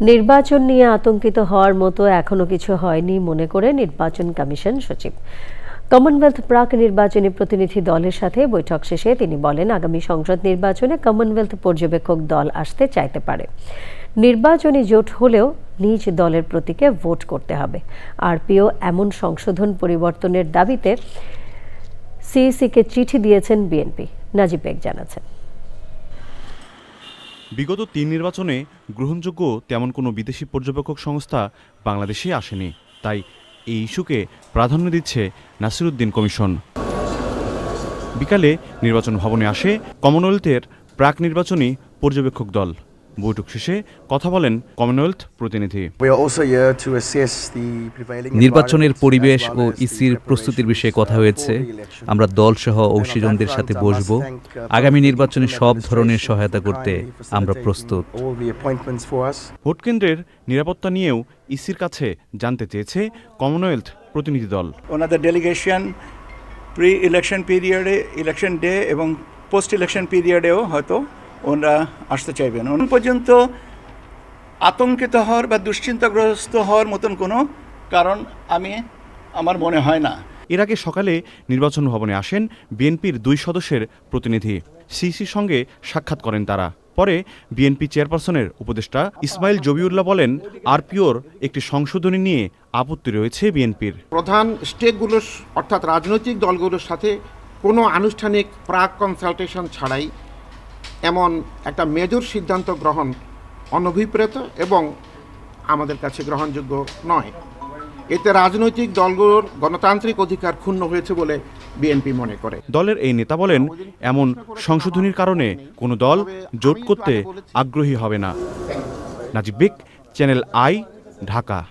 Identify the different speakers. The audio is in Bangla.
Speaker 1: নির্বাচন নিয়ে আতঙ্কিত হওয়ার মতো এখনও কিছু হয়নি মনে করে নির্বাচন কমিশন সচিব। কমনওয়েলথ প্রাক নির্বাচনী প্রতিনিধি দলের সাথে বৈঠক শেষে তিনি বলেন, আগামী সংসদ নির্বাচনে কমনওয়েলথ পর্যবেক্ষক দল আসতে চাইতে পারে। নির্বাচনী জোট হলেও নিজ দলের প্রতীকে ভোট করতে হবে। আরপিও এমন সংশোধন পরিবর্তনের দাবিতে সিইসিকে চিঠি দিয়েছেন বিএনপি। নাজিব বেগ জানাচ্ছেন।
Speaker 2: বিগত তিন নির্বাচনে গ্রহণযোগ্য তেমন কোনো বিদেশি পর্যবেক্ষক সংস্থা বাংলাদেশে আসেনি। তাই এই ইস্যুকে প্রাধান্য দিচ্ছে নাসিরুদ্দিন কমিশন। বিকালে নির্বাচন ভবনে আসে কমনওয়েলথের প্রাক নির্বাচনী পর্যবেক্ষক দল। বৈঠক শেষে কথা বলেন কমনওয়েলথ প্রতিনিধি।
Speaker 3: নির্বাচনের পরিবেশ ও ইসির প্রস্তুতির বিষয়ে কথা হয়েছে. আমরা দলসহ অংশীজনদের সাথে বসব। আগামী নির্বাচনে সব ধরনের সহায়তা করতে আমরা প্রস্তুত.
Speaker 2: ভোট কেন্দ্রের নিরাপত্তা নিয়েও ইসির কাছে জানতে চেয়েছে কমনওয়েলথ প্রতিনিধি দল।
Speaker 4: ওনাদের ডেলিগেশন প্রি ইলেকশন পিরিয়ডে ইলেকশন ডে এবং পোস্ট ইলেকশন পিরিয়ডেও হয়তো ওনারা আসতে চাইবেন এখন পর্যন্ত আতঙ্কিত হওয়ার বা দুশ্চিন্তাগ্রস্ত হওয়ার মতন কোনো কারণ আমি আমার মনে হয় না।
Speaker 2: এর আগে সকালে নির্বাচন ভবনে আসেন বিএনপির দুই সদস্যের প্রতিনিধি। সিসির সঙ্গে সাক্ষাৎ করেন তারা। পরে বিএনপি চেয়ারপারসনের উপদেষ্টা ইসমাইল জবিউল্লাহ বলেন আরপিওর একটি সংশোধনী নিয়ে আপত্তি রয়েছে বিএনপির।
Speaker 5: প্রধান স্টেকগুলোর অর্থাৎ রাজনৈতিক দলগুলোর সাথে কোনো আনুষ্ঠানিক প্রাক কনসালটেশন ছাড়াই এমন একটা মেজর সিদ্ধান্ত গ্রহণ অনভিপ্রেত এবং আমাদের কাছে গ্রহণযোগ্য নয়। এতে রাজনৈতিক দলগুলোর গণতান্ত্রিক অধিকার ক্ষুণ্ণ হয়েছে বলে বিএনপি মনে করে।
Speaker 2: দলের এই নেতা বলেন, এমন সংশোধনীর কারণে কোনো দল জোট করতে আগ্রহী হবে না। নাজিব বিক চ্যানেল আই, ঢাকা।